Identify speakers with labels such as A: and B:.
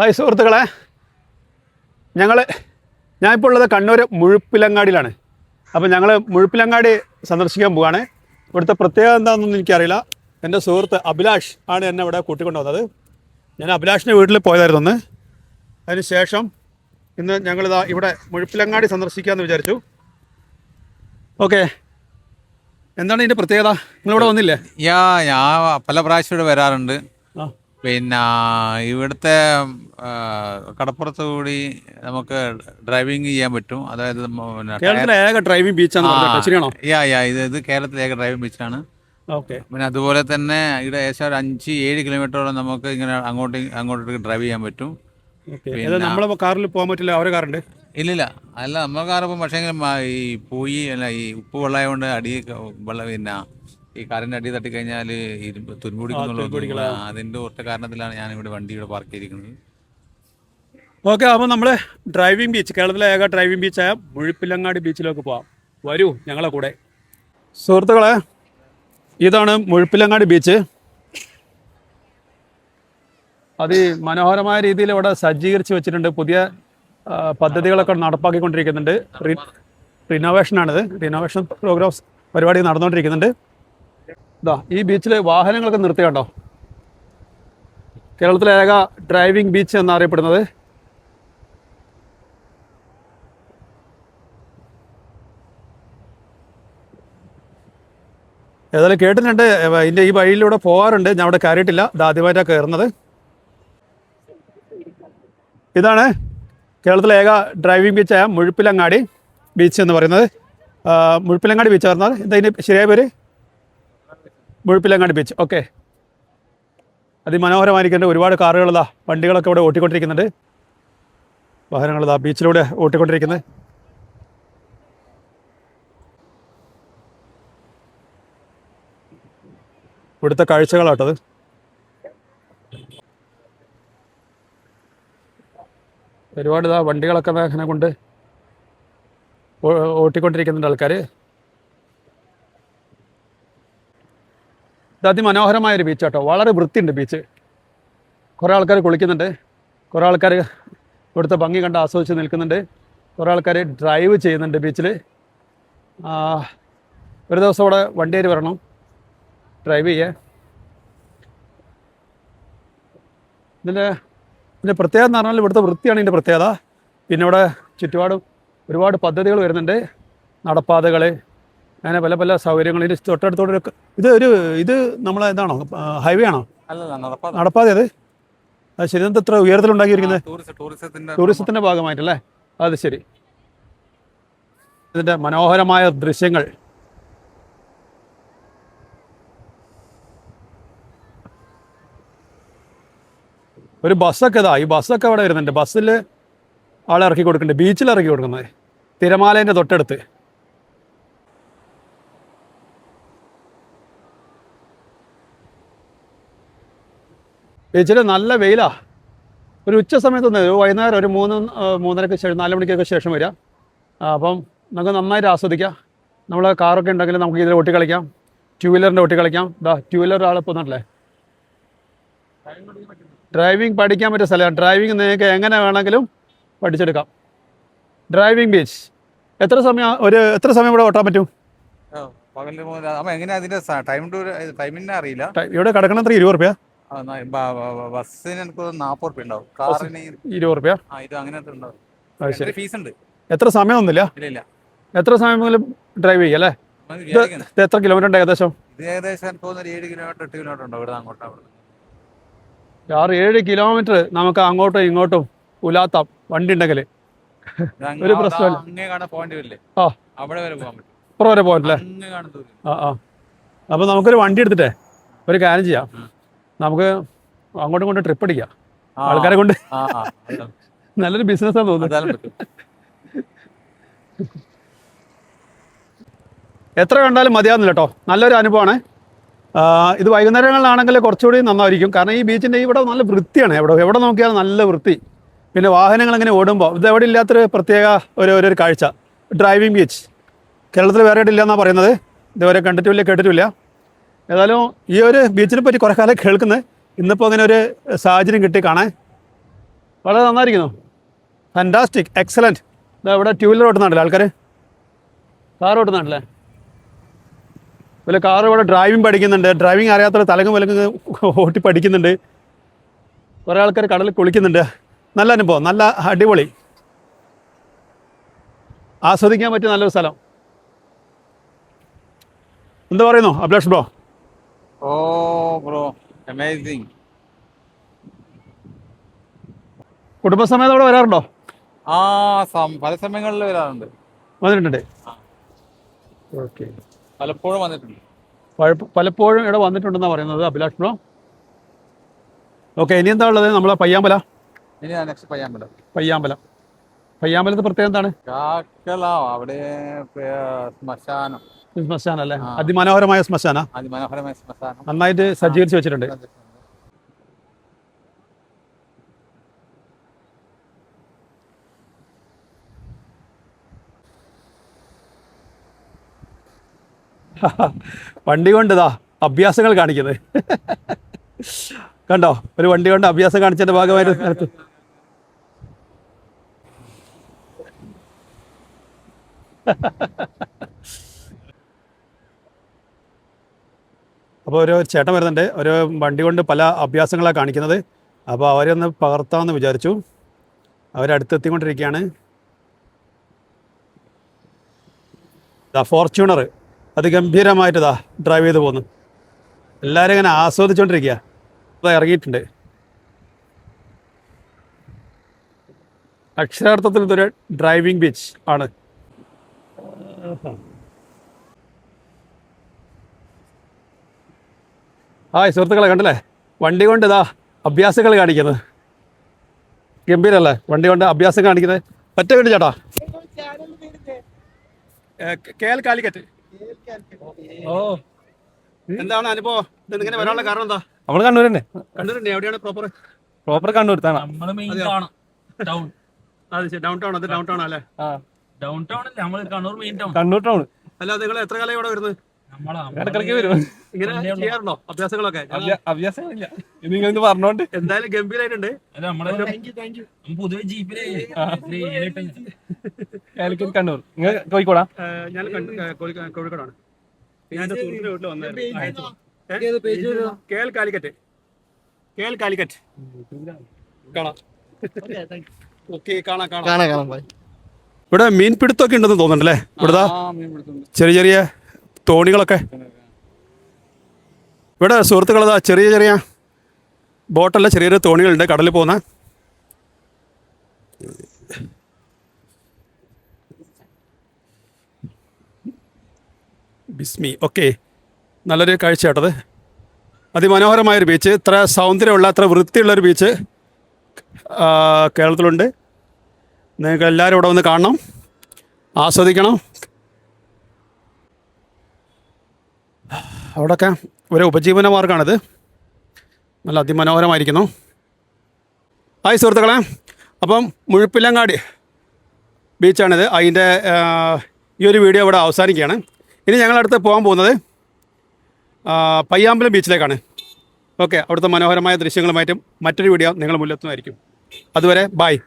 A: Hi സുഹൃത്തുക്കളെ. ഞങ്ങൾ ഞാനിപ്പോൾ ഉള്ളത് കണ്ണൂർ മുഴുപ്പിലങ്ങാടിയിലാണ്. അപ്പോൾ ഞങ്ങൾ മുഴുപ്പിലങ്ങാടി സന്ദർശിക്കാൻ പോവാണ്. ഇവിടുത്തെ പ്രത്യേകത എന്താണെന്നൊന്നും എനിക്കറിയില്ല. എന്റെ സുഹൃത്ത് അഭിലാഷ് ആണ് എന്നെ ഇവിടെ കൂട്ടിക്കൊണ്ടു വന്നത് ഞാൻ അഭിലാഷിന്റെ വീട്ടിൽ പോയതായിരുന്നു ഒന്ന് അതിന് ശേഷം ഇന്ന് ഞങ്ങളിതാ ഇവിടെ മുഴുപ്പിലങ്ങാടി സന്ദർശിക്കാമെന്ന് വിചാരിച്ചു. ഓക്കെ. എന്താണ് ഇതിന്റെ പ്രത്യേകത? നിങ്ങളിവിടെ വന്നില്ലേ?
B: യാ ഞാൻ പല പ്രാവശ്യം ഇവിടെ വരാറുണ്ട്. പിന്നെ ഇവിടുത്തെ കടപ്പുറത്ത് കൂടി നമുക്ക് ഡ്രൈവിംഗ് ചെയ്യാൻ പറ്റും. അതായത്
A: കേരളത്തിലെ ഏക ഡ്രൈവിംഗ് ബീച്ചാണ്
B: യാ യാ ഇത് ഇത് കേരളത്തിലെ ഏക ഡ്രൈവിംഗ് ബീച്ചാണ്
A: ഓക്കെ.
B: പിന്നെ അതുപോലെ തന്നെ ഇവിടെ ഏകദേശം ഒരു അഞ്ച് ഏഴ് കിലോമീറ്ററോളം നമുക്ക് ഇങ്ങനെ അങ്ങോട്ട് അങ്ങോട്ടേക്ക് ഡ്രൈവ് ചെയ്യാൻ പറ്റും.
A: നമ്മളെ കാറിൽ പോകാൻ പറ്റില്ല അവരെ കാറുണ്ട്?
B: ഇല്ലില്ല. അല്ല നമ്മൾ കാറിപ്പം പക്ഷേ ഈ പോയി അല്ല ഈ ഉപ്പ് വെള്ളമായതുകൊണ്ട് അടി വെള്ളം പിന്നെ ഈ കാറിന്റെ അടി തട്ടിക്കഴിഞ്ഞാൽ ഇരുമ്പ് തുരുമ്പുടിക്കുന്നുള്ള അതിന്റെ ഒറ്റ കാരണത്തിലാണ് ഞാൻ ഇവിടെ വണ്ടി ഇവിടെ പാർക്ക് ചെയ്തിരിക്കുന്നത്.
A: ഓക്കെ അപ്പോൾ നമ്മൾ ഡ്രൈവിംഗ് ബീച്ച് കേരളത്തിലെ ഏക ഡ്രൈവിംഗ് ബീച്ചായ മുഴുപ്പിലങ്ങാടി ബീച്ചിലേക്ക് പോവാം. വരൂ ഞങ്ങളെ കൂടെ. സുഹൃത്തുക്കളെ ഇതാണ് മുഴുപ്പിലങ്ങാടി ബീച്ച് അതിമനോഹരമായ രീതിയിൽ ഇവിടെ സജ്ജീകരിച്ച് വെച്ചിട്ടുണ്ട്. പുതിയ പദ്ധതികളൊക്കെ നടപ്പാക്കിക്കൊണ്ടിരിക്കുന്നുണ്ട്. റിനോവേഷനാണിത് റിനോവേഷൻ പ്രോഗ്രാംസ് പരിപാടി നടന്നുകൊണ്ടിരിക്കുന്നുണ്ട്. ഇതാ ഈ ബീച്ചിൽ വാഹനങ്ങളൊക്കെ നിർത്തി കണ്ടോ? കേരളത്തിലെ ഏക ഡ്രൈവിംഗ് ബീച്ച് എന്നറിയപ്പെടുന്നത്. ഏതായാലും കേട്ടിട്ടുണ്ട്. ഇതിന്റെ ഈ വഴിയിലൂടെ പോകാറുണ്ട്. ഞാൻ അവിടെ കയറിയിട്ടില്ല. ഇത് ആദ്യമായിട്ടാണ് കയറുന്നത്. ഇതാണ് കേരളത്തിലെ ഏക ഡ്രൈവിംഗ് ബീച്ചായ മുഴുപ്പിലങ്ങാടി ബീച്ച് എന്ന് പറയുന്നത്. മുഴുപ്പിലങ്ങാടി ബീച്ച് പറഞ്ഞാൽ ഇതിന്റെ ശരിയായ പേര്? മുഴുപ്പിലങ്ങാടി ബീച്ച് ഓക്കെ അതിമനോഹരമായിരിക്കേണ്ട ഒരുപാട് കാറുകളതാ വണ്ടികളൊക്കെ ഇവിടെ ഓട്ടിക്കൊണ്ടിരിക്കുന്നുണ്ട്. വാഹനങ്ങളതാ ബീച്ചിലൂടെ ഓട്ടിക്കൊണ്ടിരിക്കുന്നത് ഇവിടുത്തെ കാഴ്ചകളാട്ടത് ഒരുപാട് ഇതാ വണ്ടികളൊക്കെ ദാ കൊണ്ട് ഓട്ടിക്കൊണ്ടിരിക്കുന്നുണ്ട് ആൾക്കാർ ഇത് അതിമനോഹരമായ ഒരു ബീച്ച് കേട്ടോ വളരെ വൃത്തിയുണ്ട് ബീച്ച്. കുറേ ആൾക്കാർ കുളിക്കുന്നുണ്ട്. കുറേ ആൾക്കാർ ഇവിടുത്തെ ഭംഗി കണ്ട് ആസ്വദിച്ച് നിൽക്കുന്നുണ്ട്. കുറേ ആൾക്കാർ ഡ്രൈവ് ചെയ്യുന്നുണ്ട് ബീച്ചിൽ. ഒരു ദിവസം ഇവിടെ വണ്ടിയേര് വരണം. ഡ്രൈവ് ചെയ്യേ. ഇതിന്റെ ഇതിന്റെ പ്രത്യേകത എന്ന് പറഞ്ഞാൽ ഇവിടുത്തെ വൃത്തിയാണ് ഇതിന്റെ പ്രത്യേകത. പിന്നെ ഇവിടെ ചുറ്റുപാടും ഒരുപാട് പദ്ധതികൾ വരുന്നുണ്ട്. നടപ്പാതകൾ അങ്ങനെ പല പല സൗകര്യങ്ങൾ ഇതിന് തൊട്ടടുത്തോടെ ഒരു ഇത് ഒരു ഇത് നമ്മളെ എന്താണോ ഹൈവേ ആണോ?
B: നടപ്പാതെ.
A: അത് അത് ശരി. എന്താ ഇത്ര ഉയരത്തിലുണ്ടാക്കിയിരിക്കുന്നത്
B: ടൂറിസത്തിന്റെ
A: ഭാഗമായിട്ടല്ലേ? അത് ശരി. ഇതിന്റെ മനോഹരമായ ദൃശ്യങ്ങൾ. ഒരു ബസ്സൊക്കെ ഇതാ ഈ ബസ്സൊക്കെ അവിടെ വരുന്നുണ്ട്? ബസ്സിൽ ആളെ ഇറക്കി കൊടുക്കുന്നുണ്ട്. ബീച്ചിൽ ഇറക്കി കൊടുക്കുന്നത്. തിരമാലേന്റെ തൊട്ടടുത്ത്. ബീച്ചിൽ നല്ല വെയിലാ. ഒരു ഉച്ച സമയത്ത് ഒന്ന് വൈകുന്നേരം ഒരു മൂന്ന് മൂന്നരക്ക് ശേഷം നാല് മണിക്കൊക്കെ ശേഷം വരിക അപ്പം നമുക്ക് നന്നായിട്ട് ആസ്വദിക്കാം. നമ്മൾ കാറൊക്കെ ഉണ്ടെങ്കിൽ നമുക്ക് ഇതിൽ ഓട്ടി കളിക്കാം. ടു വീലറിന്റെ ഓട്ടി കളിക്കാം. ഇതാ ടു വീലർ ആളെ പോന്നിട്ടില്ലേ ഡ്രൈവിംഗ് പഠിക്കാൻ പറ്റിയ സ്ഥലമാണ് ഡ്രൈവിംഗ് നിങ്ങൾക്ക് എങ്ങനെ വേണമെങ്കിലും പഠിച്ചെടുക്കാം. Driving beach. എത്ര സമയം ഒരു എത്ര സമയം ഇവിടെ ഓട്ടാൻ പറ്റും?
B: അപ്പൊ എങ്ങനെയാ അതിന്റെ ടൈം ടു ടൈമിനെ അറിയില്ല.
A: ഇവിടെ കിടക്കണം എത്ര ഇരുപത് റുപ്യ
B: ബസ്സിന് എനിക്ക് നാപ്പത് റുപ്യ ഉണ്ടാവും. കാറിന്
A: ഇരുപത് റുപ്യ?
B: ഇത് അങ്ങനത്തെ ഉണ്ടാവും.
A: അത്
B: ഫീസ് ഉണ്ട്
A: എത്ര സമയമൊന്നുമില്ല
B: ഇല്ല ഇല്ല.
A: എത്ര സമയമെങ്കിലും ഡ്രൈവ് ചെയ്യാം അല്ലേ? ഇത് എത്ര കിലോമീറ്റർ ഉണ്ട് ഏകദേശം?
B: ഇത് ഏകദേശം എനിക്ക് തോന്നുന്നു ഏഴ് കിലോമീറ്റർ എട്ട് കിലോമീറ്റർ ഉണ്ടാവും ഇവിടെ അങ്ങോട്ട് അവിടെ
A: ആറ് ഏഴ് കിലോമീറ്റർ നമുക്ക് അങ്ങോട്ടും ഇങ്ങോട്ടും ഉലാത്താം വണ്ടി ഉണ്ടെങ്കിൽ ഒരു പ്രശ്നമില്ല.
B: ആ. അവിടെ വരെ പോകാൻ അല്ലേ
A: ആ ആ. അപ്പോൾ നമുക്കൊരു വണ്ടി എടുത്തിട്ടേ. ഒരു കാര്യം ചെയ്യാം. നമുക്ക് അങ്ങോട്ടും കൊണ്ട് ട്രിപ്പ് അടിക്കാം. ആൾക്കാരെ കൊണ്ട്. നല്ലൊരു ബിസിനസ്സാണ് തോന്നുന്നത് എത്ര കണ്ടാലും മതിയാവുന്നില്ല കേട്ടോ നല്ലൊരു അനുഭവമാണ്. ഇത് വൈകുന്നേരങ്ങളിലാണെങ്കിൽ കുറച്ചുകൂടി നന്നായിരിക്കും. കാരണം ഈ ബീച്ചിന്റെ ഇവിടെ നല്ല വൃത്തിയാണ്. എവിടെ എവിടെ നോക്കിയാലും നല്ല വൃത്തി. പിന്നെ വാഹനങ്ങൾ ഇങ്ങനെ ഓടുമ്പോൾ ഇത് എവിടെ ഇല്ലാത്തൊരു പ്രത്യേക ഒരു ഒരു ഒരു കാഴ്ച. ഡ്രൈവിംഗ് ബീച്ച് കേരളത്തിൽ വേറെ ഇല്ല എന്നാണ് പറയുന്നത്? ഇതുവരെ കണ്ടിട്ടില്ല കേട്ടിട്ടില്ല. ഏതായാലും ഈ ഒരു ബീച്ചിനെ പറ്റി കുറേ കാലം കേൾക്കുന്നത് ഇന്നിപ്പോൾ അങ്ങനെ ഒരു സാഹചര്യം കിട്ടി കാണാൻ. വളരെ നന്നായിരിക്കുന്നു. ഫാന്റാസ്റ്റിക് എക്സലന്റ് ഇതാ ഇവിടെ ടൂ വീലർ ഓട്ടുന്നുണ്ടല്ലേ ആൾക്കാർ കാർ ഓട്ടുന്നുണ്ടല്ലേ വല്ല കാർ ഇവിടെ ഡ്രൈവിംഗ് പഠിക്കുന്നുണ്ട്. ഡ്രൈവിംഗ് അറിയാത്ത തലങ്ങും വിലങ്ങ് ഓട്ടി പഠിക്കുന്നുണ്ട്. കുറേ ആൾക്കാർ കടലിൽ കുളിക്കുന്നുണ്ട്. നല്ല അനുഭവം. നല്ല അടിപൊളി. ആസ്വദിക്കാൻ പറ്റിയ നല്ലൊരു സ്ഥലം. എന്താ പറയുന്നു അഭിലാഷ് ബ്രോ?
B: അമേസിങ്
A: കുടുംബസമേതം അവിടെ വരാറുണ്ടോ?
B: ആ സം- പല സമയങ്ങളിൽ വരാറുണ്ട്.
A: വന്നിട്ടുണ്ട്. ഓക്കെ.
B: പലപ്പോഴും വന്നിട്ടുണ്ട്.
A: പലപ്പോഴും ഇവിടെ വന്നിട്ടുണ്ടെന്നാണ് പറയുന്നത് അഭിലാഷ് ബ്രോ. ഓക്കെ ഇനി എന്താ ഉള്ളത്? നമ്മളെ പയ്യാമ്പല?
B: ഇനി നെക്സ്റ്റ് പയ്യാമ്പല പയ്യാമ്പല.
A: പയ്യാമ്പലം. പയ്യാമ്പലത്തെ പ്രത്യേകം എന്താണ്?
B: കാക്കല അവിടെ ശ്മശാനം.
A: ശ്മശാന അല്ലേ. അതിമനോഹരമായ ശ്മശാന.
B: അതിമനോഹരമായ ശ്മശാനം.
A: നന്നായിട്ട് സജ്ജീകരിച്ച് വെച്ചിട്ടുണ്ട്. വണ്ടി കൊണ്ടതാ അഭ്യാസങ്ങൾ കാണിക്കുന്നത്. കണ്ടോ? ഒരു വണ്ടി കൊണ്ട് അഭ്യാസം കാണിച്ചതിന്റെ ഭാഗമായിട്ട് സ്ഥലത്ത് അപ്പോൾ ഒരു ചേട്ടൻ വരുന്നുണ്ട്. ഒരു വണ്ടി കൊണ്ട് പല അഭ്യാസങ്ങളാണ് കാണിക്കുന്നത്. അപ്പോൾ അവരെ ഒന്ന് പകർത്താമെന്ന് വിചാരിച്ചു. അവരടുത്തെത്തിക്കൊണ്ടിരിക്കുകയാണ് ഇതാ ഫോർച്യൂണർ. അതിഗംഭീരമായിട്ട് ഗംഭീരമായിട്ടതാ ഡ്രൈവ് ചെയ്ത് പോകുന്നു എല്ലാവരും ഇങ്ങനെ ആസ്വദിച്ചുകൊണ്ടിരിക്കുക അത് ഇറങ്ങിയിട്ടുണ്ട്. അക്ഷരാർത്ഥത്തിൽ ഇതൊരു ഡ്രൈവിംഗ് ബീച്ച് ആണ്. ഹായ് സുഹൃത്തുക്കളെ കണ്ടല്ലേ? വണ്ടി കൊണ്ട് ഇതാ അഭ്യാസങ്ങൾ കാണിക്കുന്നത്. ഗംഭീരല്ലേ? വണ്ടി കൊണ്ട് അഭ്യാസം കാണിക്കുന്നത്. പറ്റ വേണ്ടി ചേട്ടാ. K L Calicut. ഓ. എന്താണ് അനുഭവം? ഇങ്ങനെ വരാനുള്ള കാരണം എന്താ?
C: നമ്മൾ കണ്ണൂർ തന്നെ
A: കണ്ണൂർ തന്നെ എവിടെയാണ് പ്രോപ്പർ
C: പ്രോപ്പർ കണ്ണൂർ തന്നെ
D: അത് main town town
A: down town അത് ഡൗൺ ടൗൺ അല്ലേ
D: ഡൗൺ ടൗൺ അല്ല? നമ്മൾ Kannur main town
C: Kannur town
A: അല്ല നിങ്ങൾ എത്ര കാലം ഇവിടെ വരുന്നത്?
C: ഇടക്കിടക്ക് വരും.
A: ഇങ്ങനെ ചെയ്യാറുണ്ടോ അഭ്യാസങ്ങളൊക്കെ?
C: അഭ്യ- അഭ്യാസങ്ങളില്ല. നിങ്ങൾ ഇത് പറഞ്ഞോണ്ട്.
A: എന്തായാലും ഗംഭീരായിട്ടുണ്ട്.
D: പൊതുവെ ജീപ്പിൽ
C: കാലിക്കറ്റ് കണ്ണൂർ. നിങ്ങൾ കോഴിക്കോടാ?
A: ഞാൻ കോഴിക്കോടാണ്. ഞാൻ എന്റെ സുഹൃത്തിന്റെ വീട്ടിൽ വന്നായിരുന്നു ഏഹ്? K L Calicut. K L Calicut. കാണാം. ഓക്കെ കാണാം കാണാം.
E: കാണാം കാണാം ബൈ
A: ഇവിടെ മീൻപിടുത്തമൊക്കെ ഉണ്ടെന്ന് തോന്നുന്നുണ്ടല്ലേ? ഇവിടുത്തെ
B: ആ മീൻ പിടുത്തമുണ്ട്
A: ചെറിയ ചെറിയ തോണികളൊക്കെ? ഇവിടെ സുഹൃത്തുക്കളതാ ചെറിയ ചെറിയ ബോട്ടല്ല ചെറിയ ചെറിയ തോണികളുണ്ട് കടലിൽ പോകുന്ന. ബിസ്മി ഓക്കെ. നല്ലൊരു കാഴ്ച കേട്ടത്. അതിമനോഹരമായൊരു ബീച്ച് ഇത്ര സൗന്ദര്യമുള്ള അത്ര വൃത്തിയുള്ളൊരു ബീച്ച് കേരളത്തിലുണ്ട്. നിങ്ങൾക്ക് എല്ലാവരും ഇവിടെ വന്ന് കാണണം. ആസ്വദിക്കണം. അവിടെയൊക്കെ ഒരു ഉപജീവന മാർഗമാണിത് നല്ല അതിമനോഹരമായിരിക്കുന്നു. ആയി സുഹൃത്തുക്കളെ. അപ്പം മുഴുപ്പില്ലങ്ങാടി ബീച്ചാണിത്. അതിന്റെ ഈ ഒരു വീഡിയോ ഇവിടെ അവസാനിക്കുകയാണ്. ഇനി ഞങ്ങളടുത്ത് പോകാൻ പോകുന്നത് പയ്യാമ്പലം ബീച്ചിലേക്കാണ്. ഓക്കെ അവിടുത്തെ മനോഹരമായ ദൃശ്യങ്ങളുമായിട്ടും മറ്റൊരു വീഡിയോ നിങ്ങൾ മുന്നിലെത്തുന്നതായിരിക്കും. അതുവരെ ബായ്